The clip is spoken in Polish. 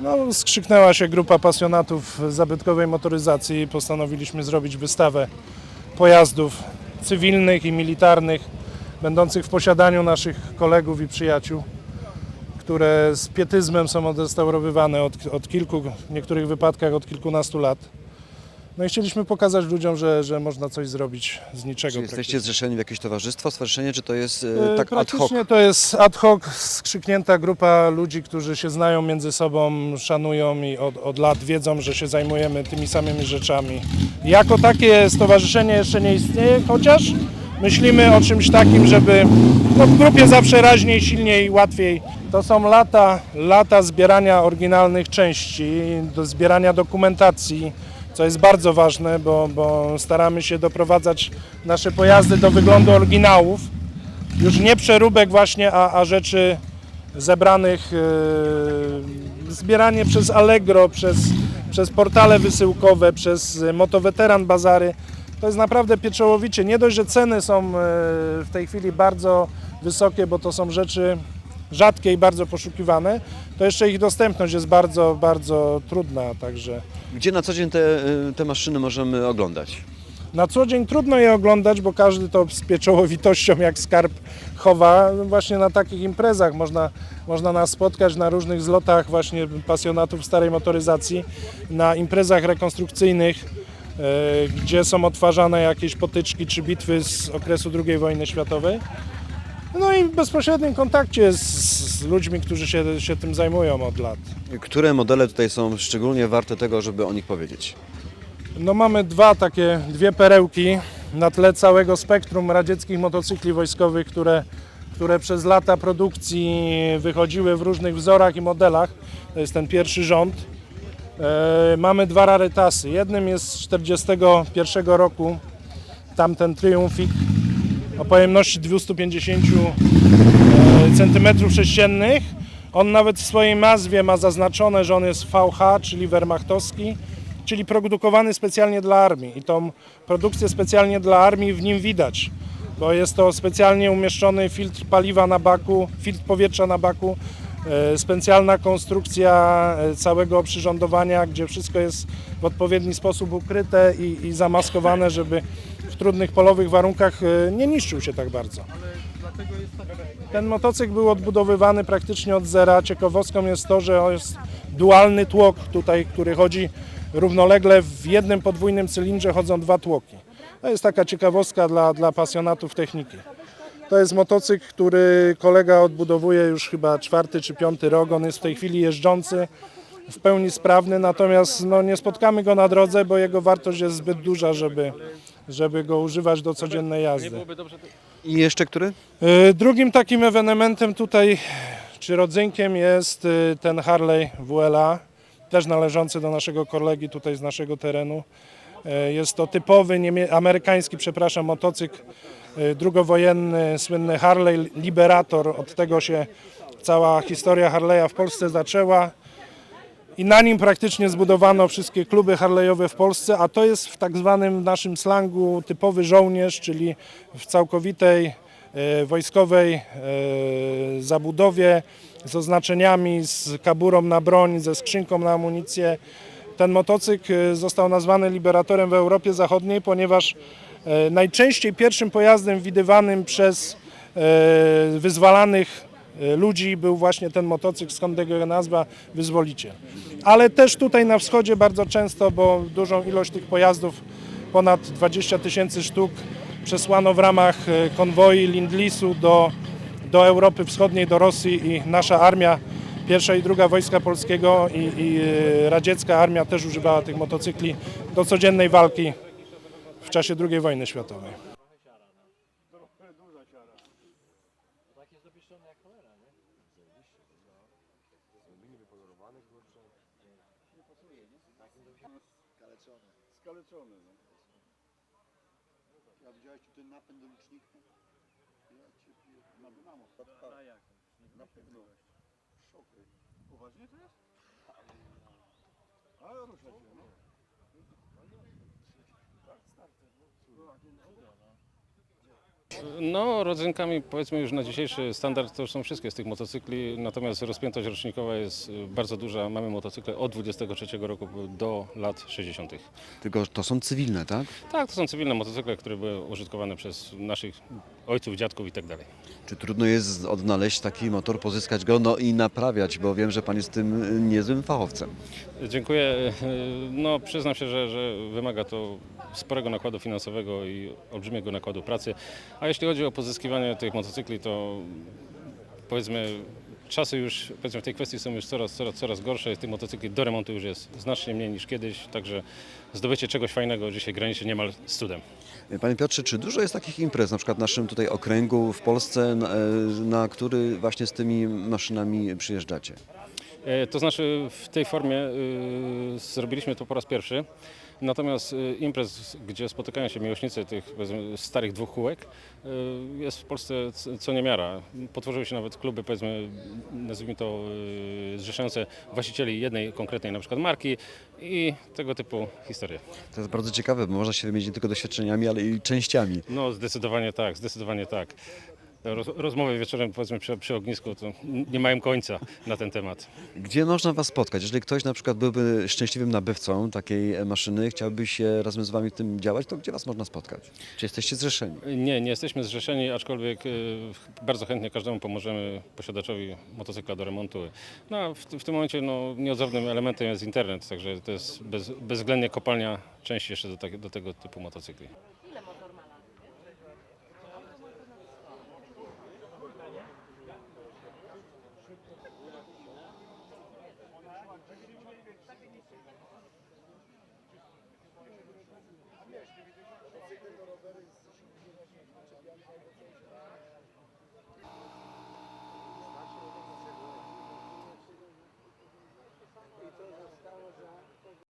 No, skrzyknęła się grupa pasjonatów zabytkowej motoryzacji i postanowiliśmy zrobić wystawę pojazdów cywilnych i militarnych, będących w posiadaniu naszych kolegów i przyjaciół, które z pietyzmem są odrestaurowywane od, od kilku, w niektórych wypadkach od kilkunastu lat. No i chcieliśmy pokazać ludziom, że, że można coś zrobić z niczego. Czy jesteście zrzeszeni w jakieś towarzystwo, stowarzyszenie, czy to jest e, E, tak ad hoc? Praktycznie to jest ad hoc skrzyknięta grupa ludzi, którzy się znają między sobą, szanują i od, od lat wiedzą, że się zajmujemy tymi samymi rzeczami. Jako takie stowarzyszenie jeszcze nie istnieje, chociaż myślimy o czymś takim, żeby no, w grupie zawsze raźniej, silniej, łatwiej. To są lata, lata zbierania oryginalnych części, do zbierania dokumentacji, co jest bardzo ważne, bo, bo staramy się doprowadzać nasze pojazdy do wyglądu oryginałów już nie przeróbek właśnie, a, a rzeczy zebranych, e, zbieranie przez Allegro, przez, przez portale wysyłkowe, przez Motoweteran Bazary. To jest naprawdę pieczołowicie. Nie dość, że ceny są e, w tej chwili bardzo wysokie, bo to są rzeczy rzadkie i bardzo poszukiwane, to jeszcze ich dostępność jest bardzo, bardzo trudna, także... Gdzie na co dzień te, e, te maszyny możemy oglądać? Na co dzień trudno je oglądać, bo każdy to z pieczołowitością jak skarb chowa. Właśnie na takich imprezach można, można nas spotkać na różnych zlotach właśnie pasjonatów starej motoryzacji, na imprezach rekonstrukcyjnych, e, gdzie są odtwarzane jakieś potyczki czy bitwy z okresu II wojny światowej. No i w bezpośrednim kontakcie z, z ludźmi, którzy się, się tym zajmują od lat. Które modele tutaj są szczególnie warte tego, żeby o nich powiedzieć? No mamy dwa takie, dwie perełki na tle całego spektrum radzieckich motocykli wojskowych, które, które przez lata produkcji wychodziły w różnych wzorach i modelach. To jest ten pierwszy rząd. E, mamy dwa rarytasy. Jednym jest z 1941 roku, tamten Triumfik o pojemności 250 cm sześciennych. On nawet w swojej nazwie ma zaznaczone, że on jest VH, czyli Wehrmachtowski, czyli produkowany specjalnie dla armii. I tą produkcję specjalnie dla armii w nim widać, bo jest to specjalnie umieszczony filtr paliwa na baku, filtr powietrza na baku, e, specjalna konstrukcja e, całego oprzyrządowania, gdzie wszystko jest w odpowiedni sposób ukryte i, i zamaskowane, żeby trudnych polowych warunkach e, nie niszczył się tak bardzo. Ten motocykl był odbudowywany praktycznie od zera. Ciekawostką jest to, że jest dualny tłok tutaj, który chodzi równolegle w jednym podwójnym cylindrze chodzą dwa tłoki. To jest taka ciekawostka dla, dla pasjonatów techniki. To jest motocykl, który kolega odbudowuje już chyba czwarty czy piąty rok. On jest w tej chwili jeżdżący, w pełni sprawny, natomiast no, nie spotkamy go na drodze, bo jego wartość jest zbyt duża, żeby, żeby go używać do codziennej jazdy. I jeszcze który? Y, Drugim takim ewenementem tutaj, czy rodzynkiem jest y, ten Harley WLA, też należący do naszego kolegi tutaj z naszego terenu. Y, Jest to typowy niemie- amerykański, przepraszam, motocykl drugowojenny, słynny Harley Liberator. Od tego się cała historia Harley'a w Polsce zaczęła. I na nim praktycznie zbudowano wszystkie kluby Harley'owe w Polsce, a to jest w tak zwanym naszym slangu typowy żołnierz, czyli w całkowitej e, wojskowej e, zabudowie z oznaczeniami, z kaburą na broń, ze skrzynką na amunicję. Ten motocykl e, został nazwany liberatorem w Europie Zachodniej, ponieważ najczęściej pierwszym pojazdem widywanym przez wyzwalanych ludzi był właśnie ten motocykl, skąd jego nazwa Wyzwoliciel. Ale też tutaj na wschodzie bardzo często, bo dużą ilość tych pojazdów, ponad 20 tysięcy sztuk, przesłano w ramach e, konwoi Lindlisu do, do Europy Wschodniej, do Rosji i nasza armia, pierwsza i druga Wojska Polskiego i, i e, radziecka armia też używała tych motocykli do codziennej walki w czasie II wojny światowej. Skaleczony, no. Ja widziałeś tu ten napęd do licznika? Ja cię pier... Na dynamo. Na jak? Na pewno. Szokaj. Poważnie to jest? Ale rusza się, no. Tak, starter, no. Cudo, no. No, rodzynkami powiedzmy już na dzisiejszy standard to już są wszystkie z tych motocykli, natomiast rozpiętość rocznikowa jest y, bardzo duża. Mamy motocykle od 23 roku do lat 60. Tylko to są cywilne, tak? Tak, to są cywilne motocykle, które były użytkowane przez naszych ojców, dziadków i tak dalej. Czy trudno jest odnaleźć taki motor, pozyskać go no i naprawiać, bo wiem, że pan jest tym y, niezłym fachowcem. Dziękuję. No, przyznam się, że, że wymaga to sporego nakładu finansowego i olbrzymiego nakładu pracy. A jeśli chodzi o pozyskiwanie tych motocykli, to powiedzmy czasy już powiedzmy w tej kwestii są już coraz, coraz, coraz gorsze. Tych motocykli do remontu już jest znacznie mniej niż kiedyś, także zdobycie czegoś fajnego dzisiaj graniczy niemal z cudem. Panie Piotrze, czy dużo jest takich imprez, na przykład w naszym tutaj okręgu w Polsce, na, na który właśnie z tymi maszynami przyjeżdżacie? E, To znaczy w tej formie y, zrobiliśmy to po raz pierwszy. Natomiast y, imprez, gdzie spotykają się miłośnicy tych starych dwóch kółek, y, jest w Polsce co niemiara. Potworzyły się nawet kluby, powiedzmy, nazwijmy to, y, zrzeszające właścicieli jednej konkretnej na przykład marki i tego typu historie. To jest bardzo ciekawe, bo można się wymienić nie tylko doświadczeniami, ale i częściami. No zdecydowanie tak, zdecydowanie tak. Te Roz, rozmowy wieczorem powiedzmy przy, przy ognisku to nie mają końca na ten temat. Gdzie można Was spotkać? Jeżeli ktoś na przykład byłby szczęśliwym nabywcą takiej e, maszyny, chciałby się razem z Wami w tym działać, to gdzie Was można spotkać? Czy jesteście zrzeszeni? Nie, nie jesteśmy zrzeszeni, aczkolwiek y, bardzo chętnie każdemu pomożemy posiadaczowi motocykla do remontu. No, a w, w tym momencie no, nieodzownym elementem jest internet, także to jest bez, bezwzględnie kopalnia części jeszcze do, tak, do tego typu motocykli.